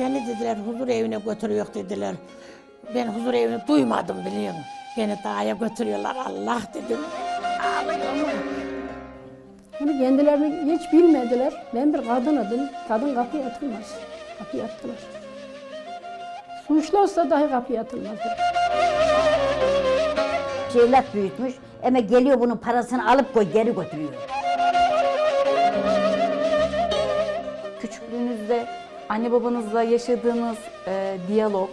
Seni dediler huzur evine götürüyor dediler. Ben huzur evini duymadım biliyor musun? Beni dağa götürüyorlar Allah dedim. Ağlıyorum. Bunu kendilerini hiç bilmediler. Ben bir kadınım. Kadın kapıya atılmaz. Kapıya attılar. Suçlu olsa dahi kapıya atılmaz. Şeylat büyütmüş ama geliyor bunun parasını alıp koy geri götürüyor. Küçüklüğünüzde anne babanızla yaşadığınız e, diyalog,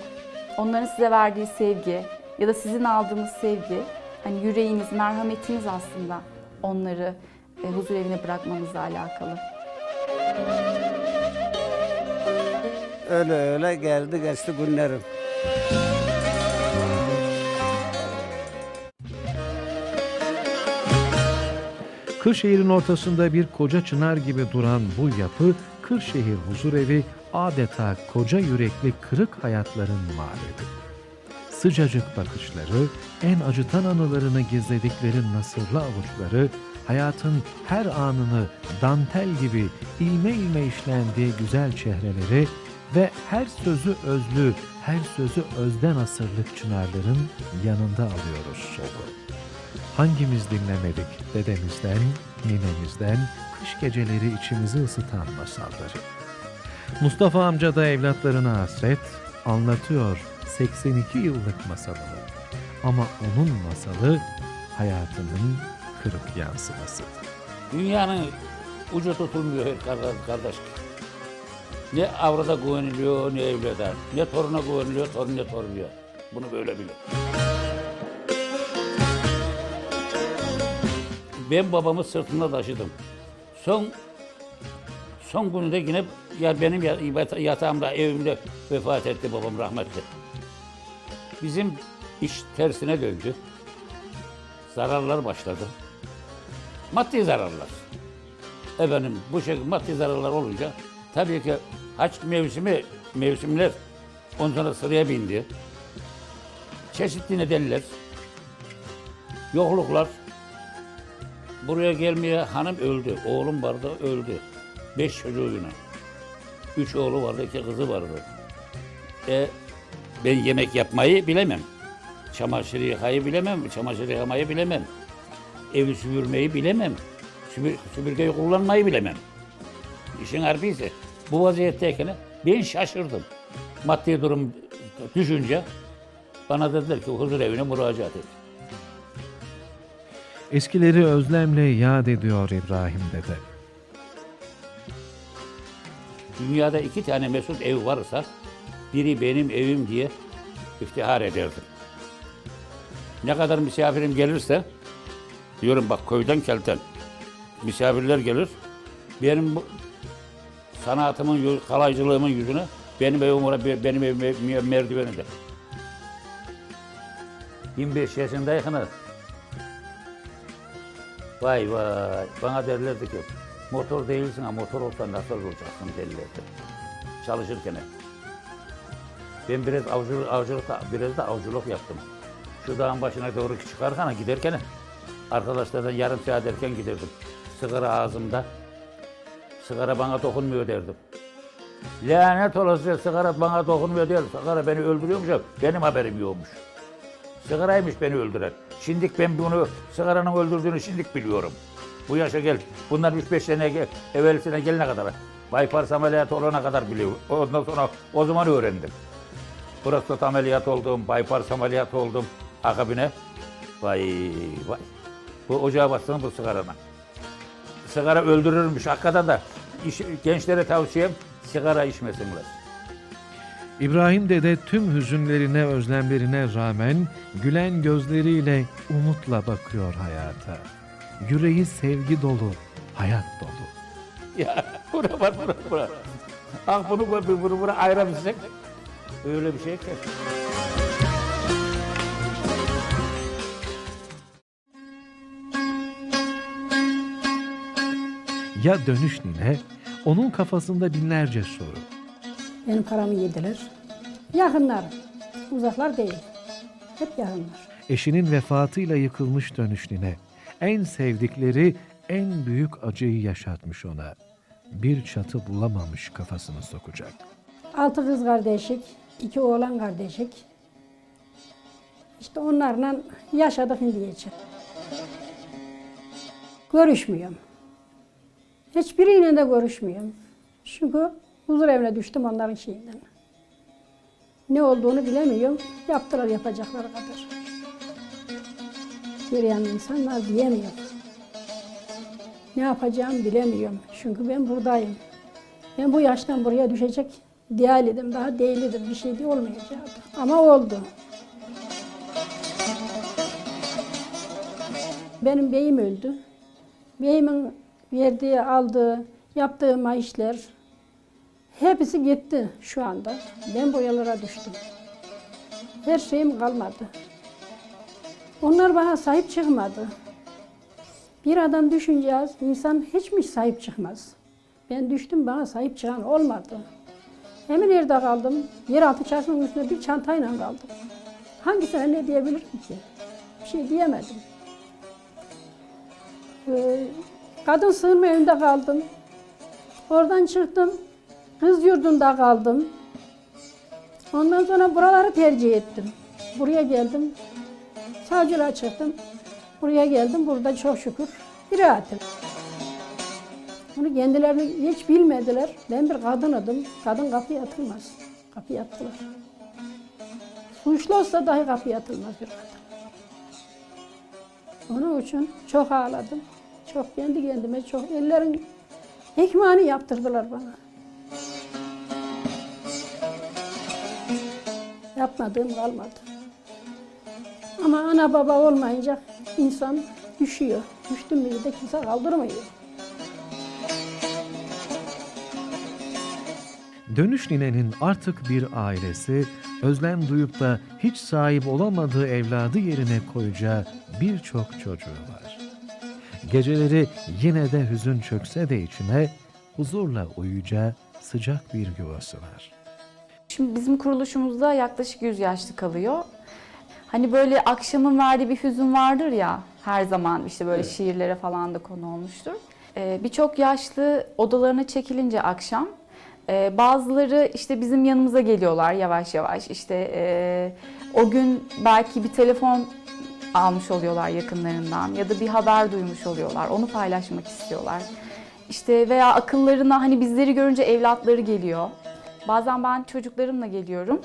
onların size verdiği sevgi ya da sizin aldığınız sevgi, hani yüreğiniz, merhametiniz aslında onları e, huzur evine bırakmanızla alakalı. Öyle öyle geldi geçti günlerim. Kırşehir'in ortasında bir koca çınar gibi duran bu yapı Kırşehir Huzurevi adeta koca yürekli kırık hayatların mağlubi. Sıcacık bakışları, en acıtan anılarını gizledikleri nasırlı avuçları, hayatın her anını dantel gibi ilme ilme işlendiği güzel çehreleri ve her sözü özlü, her sözü özden asırlık çınarların yanında alıyoruz solu. Hangimiz dinlemedik dedemizden, ninemizden, kış geceleri içimizi ısıtan masalları. Mustafa amca da evlatlarına hasret, anlatıyor 82 yıllık masalını. Ama onun masalı hayatının kırık yansıması. Dünyanın ucu tutulmuyor kardeş. Ne avrada güveniliyor ne evlada. Ne toruna güveniliyor torun ne toruluyor. Bunu böyle bilin. Ben babamı sırtımda taşıdım. Son son gününde yine ya benim ya- yata- yatağımda evimde vefat etti babam rahmetli. Bizim iş tersine döndü. Zararlar başladı. Maddi zararlar. Efendim bu şekilde maddi zararlar olunca tabii ki haç mevsimi mevsimler ondan sıraya bindi. Çeşitli nedenler, yokluklar. Buraya gelmeye hanım öldü. Oğlum vardı öldü. Beş çocuğuyla. Üç oğlu vardı, iki kızı vardı. E, ben yemek yapmayı bilemem. Çamaşır yıkayı bilemem, çamaşır yıkamayı bilemem. Evi süpürmeyi bilemem. Süpür, süpürgeyi kullanmayı bilemem. İşin harbiyse bu vaziyetteyken ben şaşırdım. Maddi durum düşünce bana dediler ki huzur evine müracaat et. Eskileri özlemle yad ediyor İbrahim dede. Dünyada iki tane mesut ev varsa biri benim evim diye iftihar ederdim. Ne kadar misafirim gelirse diyorum bak köyden kelten misafirler gelir. Benim bu sanatımın, kalaycılığımın yüzüne benim evim oraya, benim evim ev- merdiveni de. 25 yaşındayken Vay vay. Bana derlerdi ki motor değilsin ama motor olsan nasıl olacaksın derlerdi. Çalışırken. Ben biraz avcılık, avcılık da- biraz da avcılık yaptım. Şu dağın başına doğru çıkarken giderken arkadaşlardan yarım saat erken giderdim. Sigara ağzımda. Sigara bana dokunmuyor derdim. Lanet olası sigara bana dokunmuyor der. Sigara beni öldürüyormuş benim haberim yokmuş. Sigaraymış beni öldüren. Şimdik ben bunu sigaranın öldürdüğünü şimdik biliyorum. Bu yaşa gel. Bunlar 3-5 sene gel, evvelisine gelene kadar. Bypass ameliyatı olana kadar biliyorum. Ondan sonra o zaman öğrendim. Prostat ameliyat oldum, bypass ameliyat oldum. Akabine vay vay. Bu ocağa bassın bu sigarana. Sigara öldürürmüş hakikaten de. iş- gençlere tavsiyem sigara içmesinler. İbrahim dede tüm hüzünlerine, özlemlerine rağmen gülen gözleriyle umutla bakıyor hayata. Yüreği sevgi dolu, hayat dolu. Ya bura var bura bura. Ah bunu bunu bunu, bunu ayırabilsek öyle bir şey ki. Ya dönüş nine? Onun kafasında binlerce soru. Benim paramı yediler. Yakınlar. Uzaklar değil. Hep yakınlar. Eşinin vefatıyla yıkılmış dönüş nine. En sevdikleri en büyük acıyı yaşatmış ona. Bir çatı bulamamış kafasını sokacak. Altı kız kardeşik, iki oğlan kardeşik. İşte onlarla yaşadık için. Görüşmüyorum. Hiçbiriyle de görüşmüyorum. Çünkü huzur evine düştüm onların şeyinden. Ne olduğunu bilemiyorum. Yaptılar yapacakları kadar. Yürüyen insanlar diyemiyor. Ne yapacağımı bilemiyorum. Çünkü ben buradayım. Ben bu yaştan buraya düşecek değildim, daha değildim. Bir şey de olmayacaktı. Ama oldu. Benim beyim öldü. Beyimin verdiği, aldığı, yaptığı maaşlar hepsi gitti şu anda. Ben boyalara düştüm. Her şeyim kalmadı. Onlar bana sahip çıkmadı. Bir adam düşünce insan hiç mi sahip çıkmaz? Ben düştüm bana sahip çıkan olmadı. Hemen yerde kaldım. Yeraltı çarşının üstünde bir çantayla kaldım. Hangisine ne diyebilirim ki? Bir şey diyemedim. Ee, kadın sığınma evinde kaldım. Oradan çıktım. Kız yurdunda kaldım. Ondan sonra buraları tercih ettim. Buraya geldim. Savcılığa çıktım. Buraya geldim. Burada çok şükür bir rahatım. Bunu kendilerini hiç bilmediler. Ben bir kadınıdım. Kadın kapıya atılmaz. Kapıya attılar. Suçlu olsa dahi kapıya atılmaz bir kadın. Onun için çok ağladım. Çok kendi kendime çok ellerin ekmeğini yaptırdılar bana. Yapmadığım kalmadı. Ama ana baba olmayınca insan düşüyor. Düştüm mü de kimse kaldırmıyor. Dönüş ninenin artık bir ailesi, özlem duyup da hiç sahip olamadığı evladı yerine koyacağı birçok çocuğu var. Geceleri yine de hüzün çökse de içine, huzurla uyuyacağı sıcak bir yuvası var. Şimdi bizim kuruluşumuzda yaklaşık 100 yaşlı kalıyor. Hani böyle akşamın verdiği bir hüzün vardır ya her zaman işte böyle şiirlere falan da konu olmuştur. Ee, Birçok yaşlı odalarına çekilince akşam e, bazıları işte bizim yanımıza geliyorlar yavaş yavaş. İşte e, o gün belki bir telefon almış oluyorlar yakınlarından ya da bir haber duymuş oluyorlar. Onu paylaşmak istiyorlar. İşte veya akıllarına hani bizleri görünce evlatları geliyor. Bazen ben çocuklarımla geliyorum.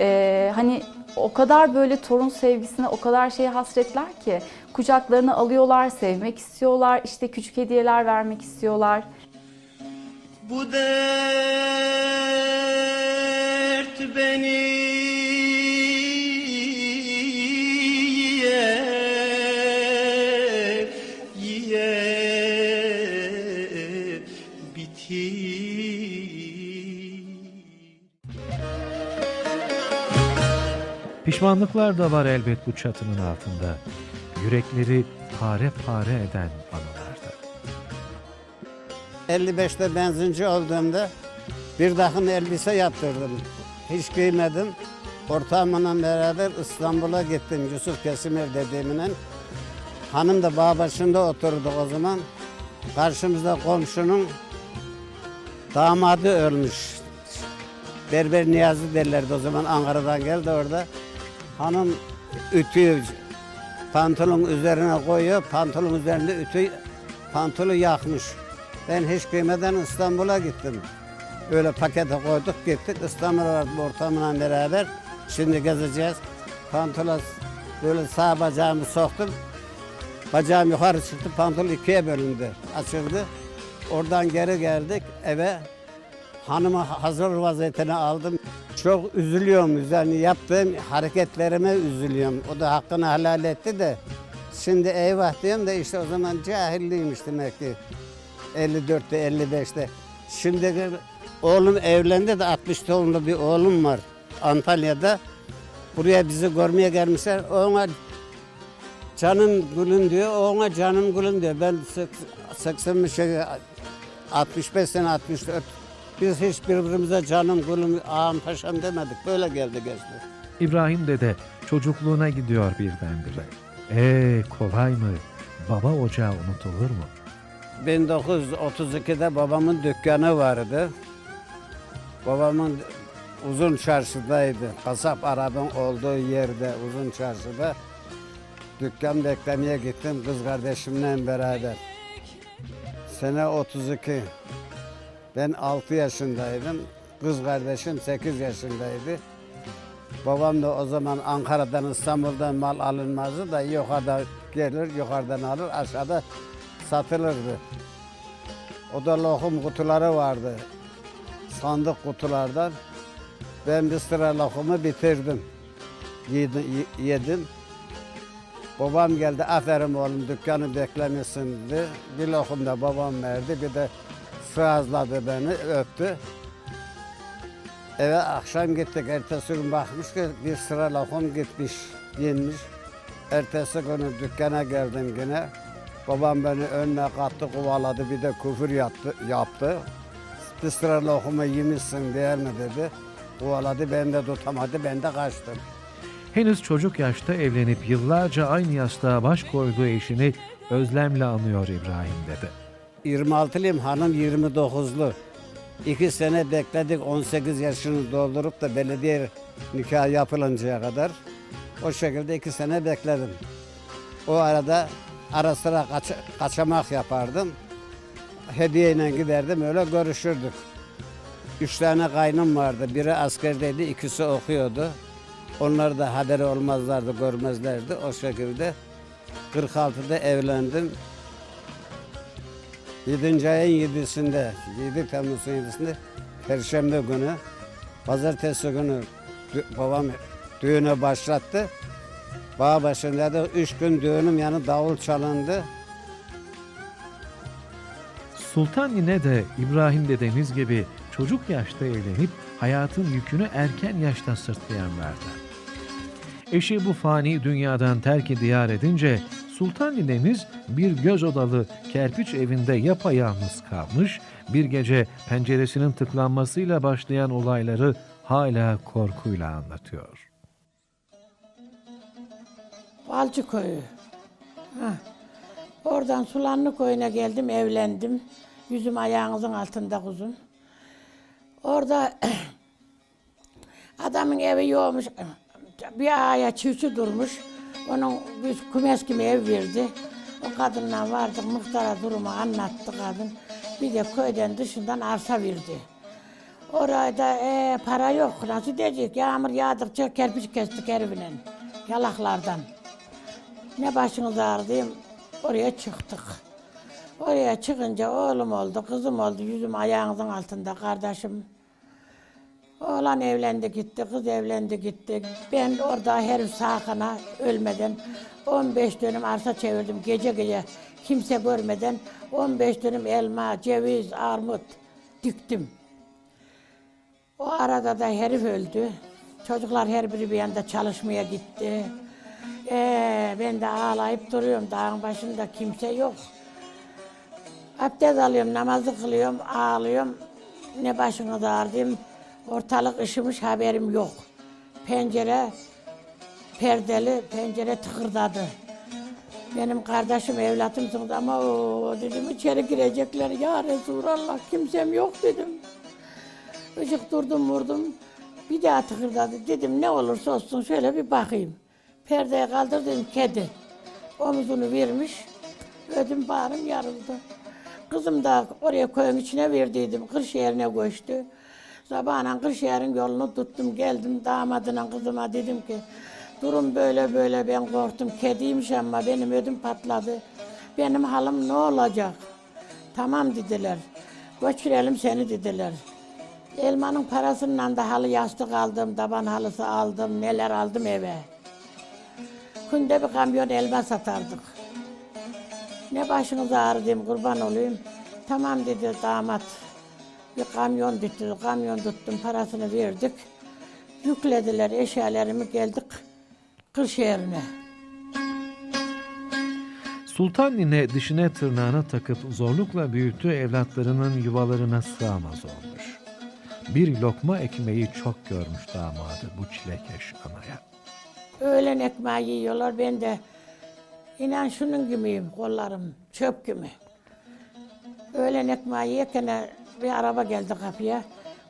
Ee, hani o kadar böyle torun sevgisine o kadar şeye hasretler ki kucaklarına alıyorlar, sevmek istiyorlar, işte küçük hediyeler vermek istiyorlar. Bu dert beni Pişmanlıklar da var elbet bu çatının altında. Yürekleri pare pare eden anılarda. 55'te benzinci olduğumda bir takım elbise yaptırdım. Hiç giymedim. Ortağımla beraber İstanbul'a gittim Yusuf Kesimir dediğimle. Hanım da bağ başında oturduk o zaman. Karşımızda komşunun damadı ölmüş. Berber Niyazi derlerdi o zaman Ankara'dan geldi orada. Hanım ütüyü pantolon üzerine koyuyor. Pantolon üzerinde ütü pantolonu yakmış. Ben hiç giymeden İstanbul'a gittim. Böyle pakete koyduk gittik. İstanbul'a ortamına beraber. Şimdi gezeceğiz. Pantolon böyle sağ bacağımı soktum. Bacağım yukarı çıktı. Pantolon ikiye bölündü. Açıldı. Oradan geri geldik eve. Hanımı hazır vaziyetine aldım. Çok üzülüyorum üzerine yaptığım hareketlerime üzülüyorum. O da hakkını helal etti de. Şimdi eyvah diyorum da işte o zaman cahilliymiş demek ki. 54'te 55'te. Şimdi oğlum evlendi de 60 doğumlu bir oğlum var Antalya'da. Buraya bizi görmeye gelmişler. Ona canım gülüm diyor, ona canım gülüm diyor. Ben 80 şey 65 sene 64 biz hiç birbirimize canım gülüm ağam paşam demedik. Böyle geldi geçti. İbrahim dede çocukluğuna gidiyor birdenbire. Ee kolay mı? Baba ocağı unutulur mu? 1932'de babamın dükkanı vardı. Babamın uzun çarşıdaydı. Kasap arabın olduğu yerde uzun çarşıda. Dükkan beklemeye gittim kız kardeşimle beraber. Sene 32. Ben 6 yaşındaydım. Kız kardeşim 8 yaşındaydı. Babam da o zaman Ankara'dan İstanbul'dan mal alınmazdı da yukarıda gelir yukarıdan alır aşağıda satılırdı. O da lokum kutuları vardı. Sandık kutulardan. Ben bir sıra lokumu bitirdim. Yedim. yedim. Babam geldi, aferin oğlum dükkanı beklemişsin dedi. Bir lokum da babam verdi, bir de sırazladı beni, öptü. Eve akşam gittik, ertesi gün bakmış ki bir sıra lokum gitmiş, yenmiş. Ertesi günü dükkana geldim yine. Babam beni önüne kattı, kovaladı, bir de küfür yaptı. yaptı. Bir sıra lokumu yemişsin değil mi dedi. Kovaladı, ben de tutamadı, ben de kaçtım. Henüz çocuk yaşta evlenip yıllarca aynı yastığa baş koyduğu eşini özlemle anıyor İbrahim dede. 26'lıyım, hanım 29'lu. İki sene bekledik 18 yaşını doldurup da belediye nikah yapılıncaya kadar. O şekilde iki sene bekledim. O arada ara sıra kaç- kaçamak yapardım. Hediyeyle giderdim öyle görüşürdük. Üç tane kaynım vardı. Biri askerdeydi, ikisi okuyordu. Onlar da haberi olmazlardı, görmezlerdi. O şekilde 46'da evlendim. 7. ayın 7'sinde, 7 Temmuz'un 7'sinde Perşembe günü, Pazartesi günü babam düğüne başlattı. Bağ başında da üç gün düğünüm yani davul çalındı. Sultan Nine de İbrahim dedemiz gibi çocuk yaşta evlenip hayatın yükünü erken yaşta sırtlayanlardan. Eşi bu fani dünyadan terk diyar edince Sultan Ninemiz bir göz odalı kerpiç evinde yapayalnız kalmış, bir gece penceresinin tıklanmasıyla başlayan olayları hala korkuyla anlatıyor. Balcı köyü. Hah. Oradan Sulanlı köyüne geldim, evlendim. Yüzüm ayağınızın altında kuzum. Orada adamın evi yokmuş. Bir aya çiftçi durmuş. Onun bir kümes gibi ev verdi. O kadınla vardık, muhtara durumu anlattı kadın. Bir de köyden dışından arsa verdi. Orada e, para yok. Nasıl diyecek? Yağmur yağdıkça kerpiç kestik herifle. Yalaklardan. Ne başınız ağrıdıyım, oraya çıktık. Oraya çıkınca oğlum oldu, kızım oldu, yüzüm ayağınızın altında kardeşim. Oğlan evlendi gitti, kız evlendi gitti. Ben orada herif sakına ölmeden 15 dönüm arsa çevirdim gece gece kimse görmeden 15 dönüm elma, ceviz, armut diktim. O arada da herif öldü. Çocuklar her biri bir yanda çalışmaya gitti. Ee, ben de ağlayıp duruyorum. Dağın başında kimse yok. Abdest alıyorum, namazı kılıyorum, ağlıyorum. Ne başına da ağrıdım. Ortalık ışımış haberim yok. Pencere perdeli, pencere tıkırdadı. Benim kardeşim evlatım çıktı ama o dedim içeri girecekler ya Resulallah kimsem yok dedim. Işık durdum vurdum. Bir daha tıkırdadı. Dedim ne olursa olsun şöyle bir bakayım. Perdeyi kaldırdım kedi. Omuzunu vermiş. Ödüm bağrım yarıldı. Kızım da oraya koyun içine verdiydim. Kırşehir'ine koştu. Sabahına Kırşehir'in yolunu tuttum. Geldim damadına kızıma dedim ki durum böyle böyle ben korktum. Kediymiş ama benim ödüm patladı. Benim halim ne olacak? Tamam dediler. Götürelim seni dediler. Elmanın parasından da halı yastık aldım, taban halısı aldım, neler aldım eve. Günde bir kamyon elma satardık. Ne başınız ağrıdım kurban olayım. Tamam dedi damat. Bir kamyon tuttu, kamyon tuttum, parasını verdik. Yüklediler eşyalarımı geldik Kırşehir'ine. Sultan Nine dişine tırnağına takıp zorlukla büyüttüğü evlatlarının yuvalarına sığamaz olmuş. Bir lokma ekmeği çok görmüş damadı bu çilekeş anaya. Öğlen ekmeği yiyorlar ben de inan şunun gibiyim kollarım çöp gibi. Öğlen ekmeği yerken bir araba geldi kapıya.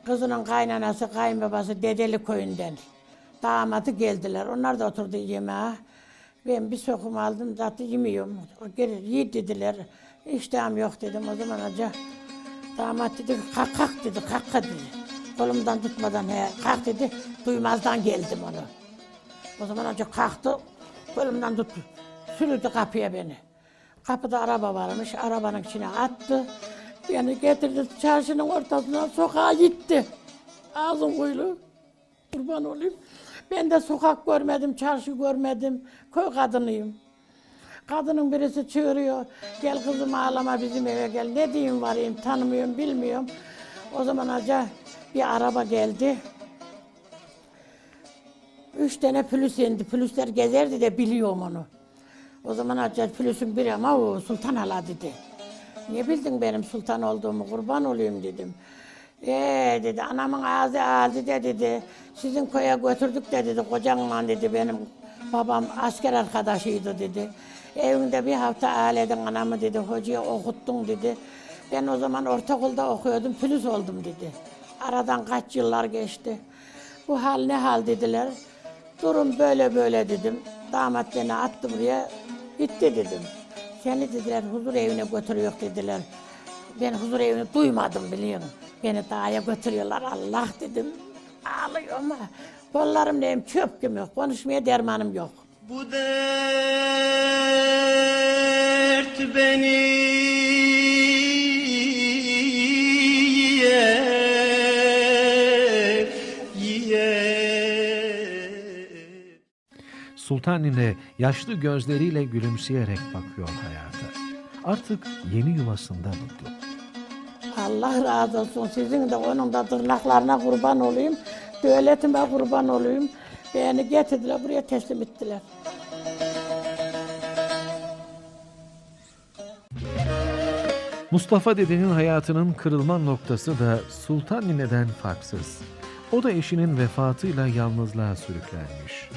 Kızının kaynanası, kayınbabası Dedeli köyünden. Damadı geldiler. Onlar da oturdu yemeğe. Ben bir sokum aldım zaten yemiyorum. O geri yi dediler. İştahım yok dedim o zaman acaba. Damat dedi kalk kalk dedi kalk kalk dedi. Kolumdan tutmadan he kalk dedi. Duymazdan geldim onu. O zaman önce kalktı, kolumdan tuttu. Sürüldü kapıya beni. Kapıda araba varmış, arabanın içine attı. Beni getirdi çarşının ortasına, sokağa gitti. Ağzım kuyulu, kurban olayım. Ben de sokak görmedim, çarşı görmedim. Köy kadınıyım. Kadının birisi çığırıyor, gel kızım ağlama bizim eve gel. Ne diyeyim varayım, tanımıyorum, bilmiyorum. O zaman acaba bir araba geldi. Üç tane pülüs indi. Pülüsler gezerdi de biliyorum onu. O zaman acayip pülüsün biri ama o Sultan Hala dedi. Ne bildin benim sultan olduğumu kurban olayım dedim. Ee dedi anamın ağzı aldı de dedi. Sizin köye götürdük de dedi kocanla dedi benim babam asker arkadaşıydı dedi. Evinde bir hafta ağledin anamı dedi hocaya okuttun dedi. Ben o zaman ortaokulda okuyordum pülüs oldum dedi. Aradan kaç yıllar geçti. Bu hal ne hal dediler. Durum böyle böyle dedim. Damat beni attı buraya. Gitti dedim. Seni dediler huzur evine götürüyor dediler. Ben huzur evini duymadım biliyor musun? Beni dağa götürüyorlar Allah dedim. Ağlıyorum ama kollarım neyim çöp gibi yok. Konuşmaya dermanım yok. Bu dert beni Sultan nine yaşlı gözleriyle gülümseyerek bakıyor hayata. Artık yeni yuvasında mutlu. Allah razı olsun. Sizin de onun da tırnaklarına kurban olayım. Devletime kurban olayım. Beni getirdiler buraya teslim ettiler. Mustafa dedenin hayatının kırılma noktası da Sultan Nine'den farksız. O da eşinin vefatıyla yalnızlığa sürüklenmiş.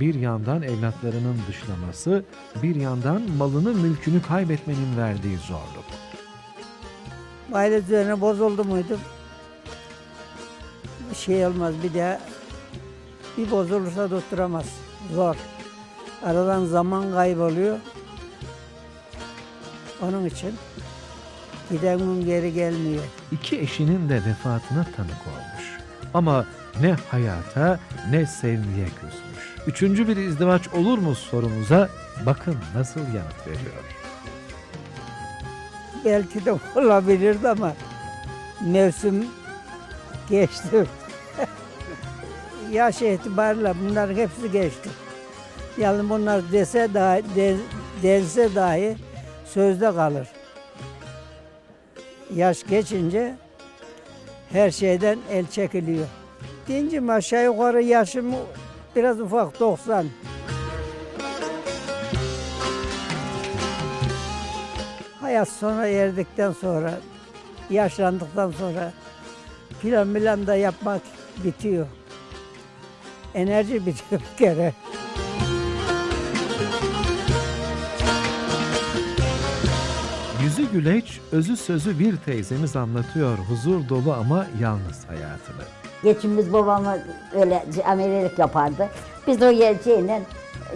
Bir yandan evlatlarının dışlaması, bir yandan malını mülkünü kaybetmenin verdiği zorluk. Aile düzeni bozuldu muydu? Şey olmaz bir daha. Bir bozulursa tutturamaz. Zor. Aradan zaman kayboluyor. Onun için giden gün geri gelmiyor. İki eşinin de vefatına tanık olmuş. Ama ne hayata ne sevgiye küsmüş. Üçüncü bir izdivaç olur mu sorumuza bakın nasıl yanıt veriyor. Belki de olabilirdi ama mevsim geçti. Yaş itibariyle bunların hepsi geçti. Yani bunlar dese dahi, de- dense dahi sözde kalır. Yaş geçince her şeyden el çekiliyor. Dincim aşağı yukarı yaşım biraz ufak 90. Hayat sona erdikten sonra, yaşlandıktan sonra plan plan da yapmak bitiyor. Enerji bitiyor bir kere. Güleç, özü sözü bir teyzemiz anlatıyor huzur dolu ama yalnız hayatını. Geçimimiz babamı öyle amelelik yapardı. Biz de o yer- şeyle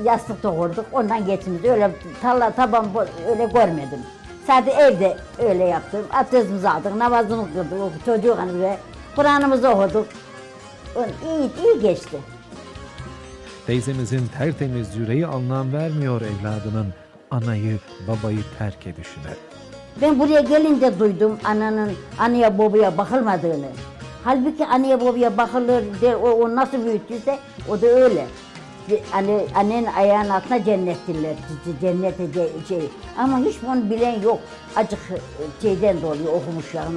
yastık dokurduk. Ondan geçimimiz öyle tarla taban öyle görmedim. Sadece evde öyle yaptım. Abdestimizi aldık, namazımızı kıldık. Çocuğu hani böyle Kur'an'ımızı okuduk. İyi, iyi geçti. Teyzemizin tertemiz yüreği anlam vermiyor evladının anayı babayı terk edişine. Ben buraya gelince duydum ananın anaya babaya bakılmadığını. Halbuki anaya babaya bakılır, der, o, o nasıl büyüttüyse o da öyle. Anne, annenin ayağının altına cennettiler, c- c- cennete ce- şey. Ama hiç bunu bilen yok. Acık e, şeyden dolayı okumuş yani,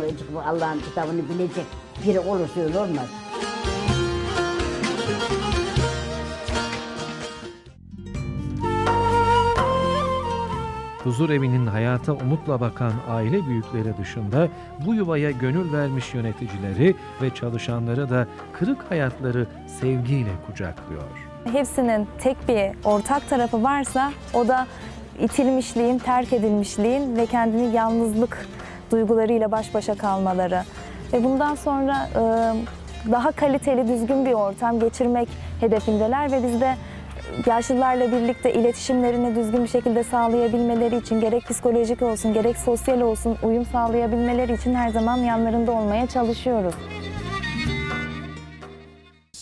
Allah'ın kitabını bilecek biri olursa öyle olmaz. Huzur evinin hayata umutla bakan aile büyükleri dışında bu yuvaya gönül vermiş yöneticileri ve çalışanları da kırık hayatları sevgiyle kucaklıyor. Hepsinin tek bir ortak tarafı varsa o da itilmişliğin, terk edilmişliğin ve kendini yalnızlık duygularıyla baş başa kalmaları. ve bundan sonra daha kaliteli, düzgün bir ortam geçirmek hedefindeler ve biz de yaşlılarla birlikte iletişimlerini düzgün bir şekilde sağlayabilmeleri için gerek psikolojik olsun gerek sosyal olsun uyum sağlayabilmeleri için her zaman yanlarında olmaya çalışıyoruz.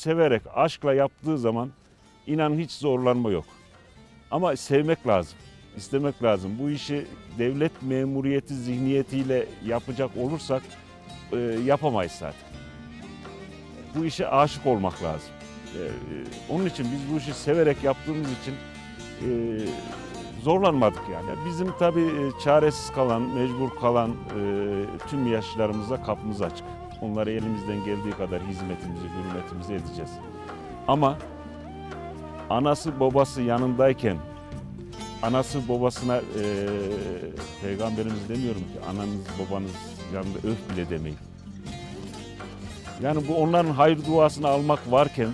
severek, aşkla yaptığı zaman inan hiç zorlanma yok. Ama sevmek lazım, istemek lazım. Bu işi devlet memuriyeti zihniyetiyle yapacak olursak e, yapamayız zaten. Bu işe aşık olmak lazım. E, e, onun için biz bu işi severek yaptığımız için e, zorlanmadık yani. Bizim tabii e, çaresiz kalan, mecbur kalan e, tüm yaşlılarımıza kapımız açık. Onlara elimizden geldiği kadar hizmetimizi, hürmetimizi edeceğiz. Ama anası babası yanındayken anası babasına e, peygamberimiz demiyorum ki ananız babanız yanında öf bile demeyin. Yani bu onların hayır duasını almak varken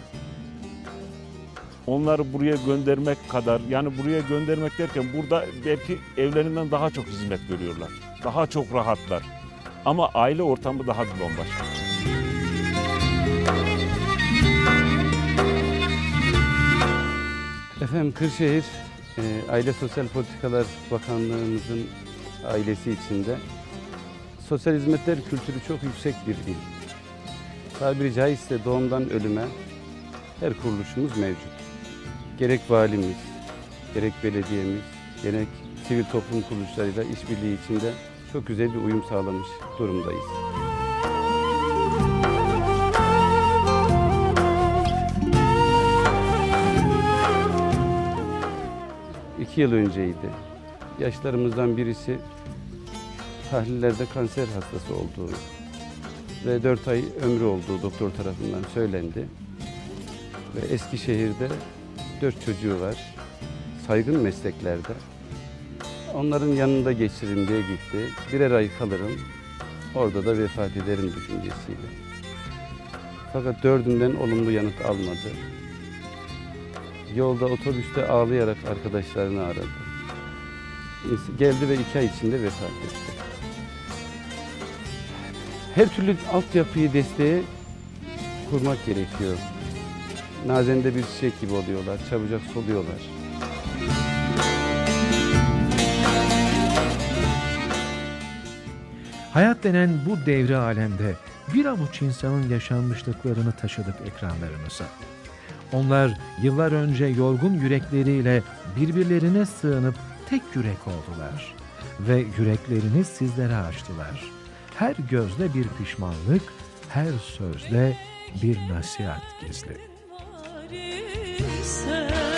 onları buraya göndermek kadar yani buraya göndermek derken burada belki evlerinden daha çok hizmet görüyorlar. Daha çok rahatlar. Ama aile ortamı daha bir bambaşka. Efendim Kırşehir e, Aile Sosyal Politikalar Bakanlığımızın ailesi içinde sosyal hizmetler kültürü çok yüksek bir il. Tabiri caizse doğumdan ölüme her kuruluşumuz mevcut. Gerek valimiz, gerek belediyemiz, gerek sivil toplum kuruluşlarıyla işbirliği içinde çok güzel bir uyum sağlamış durumdayız. İki yıl önceydi. Yaşlarımızdan birisi tahlillerde kanser hastası olduğu ve dört ay ömrü olduğu doktor tarafından söylendi. Ve Eskişehir'de dört çocuğu var. Saygın mesleklerde. Onların yanında geçirin diye gitti. Birer ay kalırım. Orada da vefat ederim düşüncesiyle. Fakat dördünden olumlu yanıt almadı. Yolda otobüste ağlayarak arkadaşlarını aradı. Geldi ve iki ay içinde vefat etti. Her türlü altyapıyı desteğe kurmak gerekiyor. Nazende bir çiçek gibi oluyorlar, çabucak soluyorlar. Hayat denen bu devre alemde bir avuç insanın yaşanmışlıklarını taşıdık ekranlarımıza. Onlar yıllar önce yorgun yürekleriyle birbirlerine sığınıp tek yürek oldular ve yüreklerini sizlere açtılar. Her gözde bir pişmanlık, her sözde bir nasihat gizli. Sen